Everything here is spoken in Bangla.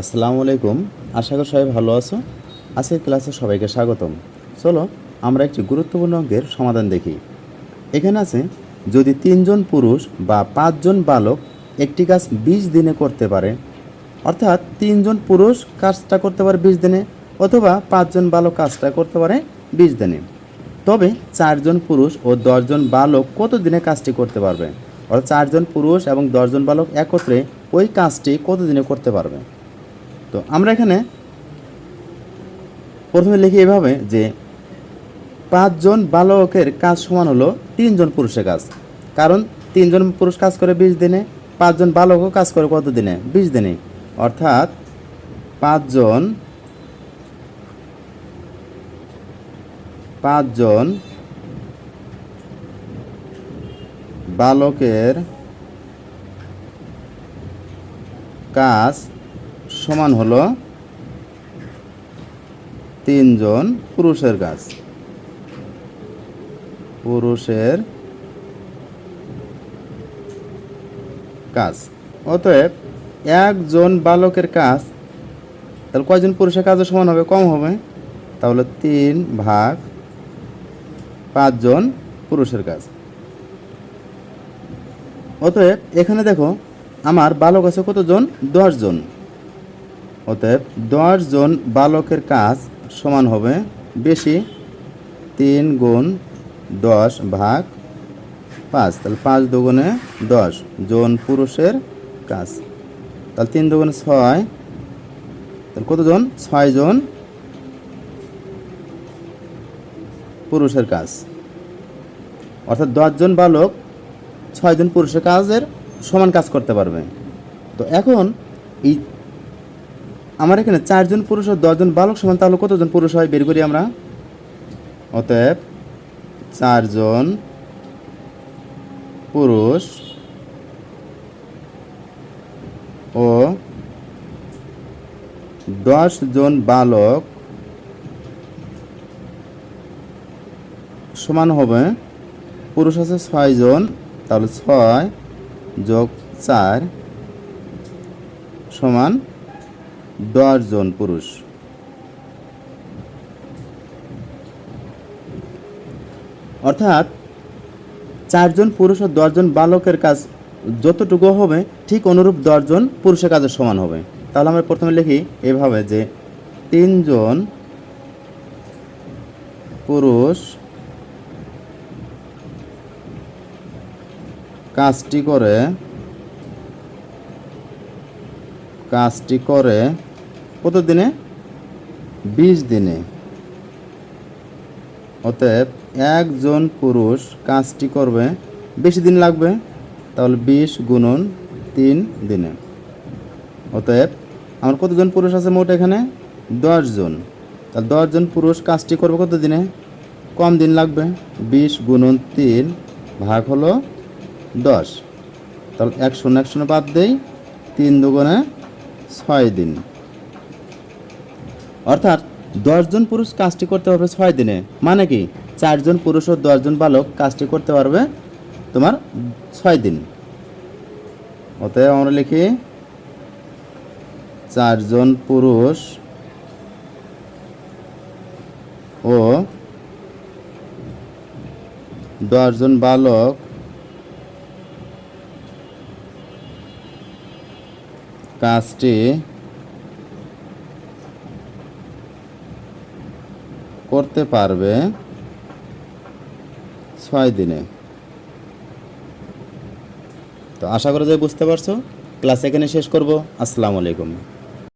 আসসালামু আলাইকুম। আশা করি সবাই ভালো আছো। আজকের ক্লাসে সবাইকে স্বাগতম। চলো, আমরা একটি গুরুত্বপূর্ণ অঙ্কের সমাধান দেখি। এখানে আছে, যদি তিনজন পুরুষ বা পাঁচজন বালক একটি কাজ বিশ দিনে করতে পারে, অর্থাৎ তিনজন পুরুষ কাজটা করতে পারে বিশ দিনে, অথবা পাঁচজন বালক কাজটা করতে পারে বিশ দিনে। তবে চারজন পুরুষ ও দশজন বালক কত দিনে কাজটি করতে পারবে? অর্থাৎ চারজন পুরুষ এবং দশজন বালক একত্রে ওই কাজটি কত দিনে করতে পারবে? তো আমরা এখানে প্রথমে লিখি এভাবে যে পাঁচজন বালকের কাজ সমান হলো তিনজন পুরুষের কাজ। কারণ তিনজন পুরুষ কাজ করে বিশ দিনে, পাঁচজন বালকও কাজ করে কত দিনে? বিশ দিনে। অর্থাৎ পাঁচজন পাঁচজন বালকের কাজ সমান হলো তিনজন পুরুষের কাজ পুরুষের কাজ। অতএব একজন বালকের কাজ, তাহলে কয়জন পুরুষের কাজও সমান হবে? কম হবে। তাহলে তিন ভাগ পাঁচজন পুরুষের কাজ। অতএব এখানে দেখো, আমার বালক আছে কতজন? দশজন। অতএব দশজন বালকের কাজ সমান হবে বেশি তিন গুণ দশ ভাগ পাঁচ। তাহলে পাঁচ দুগুণে দশ জন পুরুষের কাজ। তাহলে তিন দুগুণে ছয়, তাহলে কতজন ছয়জন পুরুষের কাজ। অর্থাৎ দশজন বালক ছয়জন পুরুষের কাজের সমান কাজ করতে পারবে। তো এখন এই আমার এখানে চারজন পুরুষ ও দশজন বালক সমান, তাহলে কতজন পুরুষ হয়? বের করি আমরা। অতএব চারজন পুরুষ ও জন বালক সমান হবে। পুরুষ আছে ছয়জন, তাহলে ছয় যোগ চার সমান জন পুরুষ। অর্থাৎ চারজন পুরুষ ও দশজন বালকের কাজ যতটুকু হবে, ঠিক অনুরূপ দশজন পুরুষের কাজের সমান হবে। তাহলে আমরা প্রথমে লিখি এভাবে যে তিনজন পুরুষ কাজটি করে কাজটি করে কত দিনে বিশ দিনে। অতএব একজন পুরুষ কাজটি করবে, বেশি দিন লাগবে? তাহলে বিশ গুণন তিন দিনে। অতএব আমার কতজন পুরুষ আছে মোট এখানে? দশজন তাহলে দশজন পুরুষ কাজটি করবে কত দিনে কম দিন লাগবে। বিশ গুণন তিন ভাগ হলো দশ। তাহলে এক শূন্য এক শূন্য বাদ দেই, তিন দুগুণে ছয় দিন। অর্থাৎ দশজন পুরুষ কাজটি করতে পারবে ছয় দিনে। মানে কি? চারজন পুরুষ ও দশজন বালক কাজটি করতে পারবে তোমার ছয় দিন। অতএব আমরা লিখি, চারজন পুরুষ ও দশজন বালক কাজটি করতে পারবে ছয় দিনে। তো আশা করা যায় বুঝতে পারছ? ক্লাস এখানে শেষ করব। আসসালামু আলাইকুম।